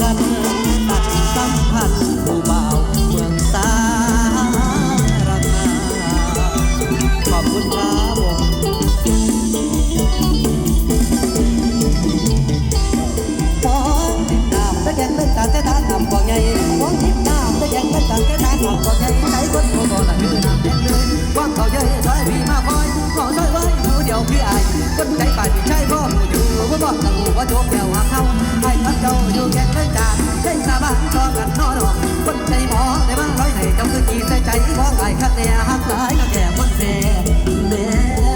啊。 ว่าโจมเดียวหาเขาให้พัดเจ้าอยู่แข่งเลยจานได้สาบานก็กันนอดอกคนใจหมอในบ้านร้อยไหนเจ้าคือจีใส่ใจมองไอ้ข้าแต่หักหลายก็แก่คนเสีย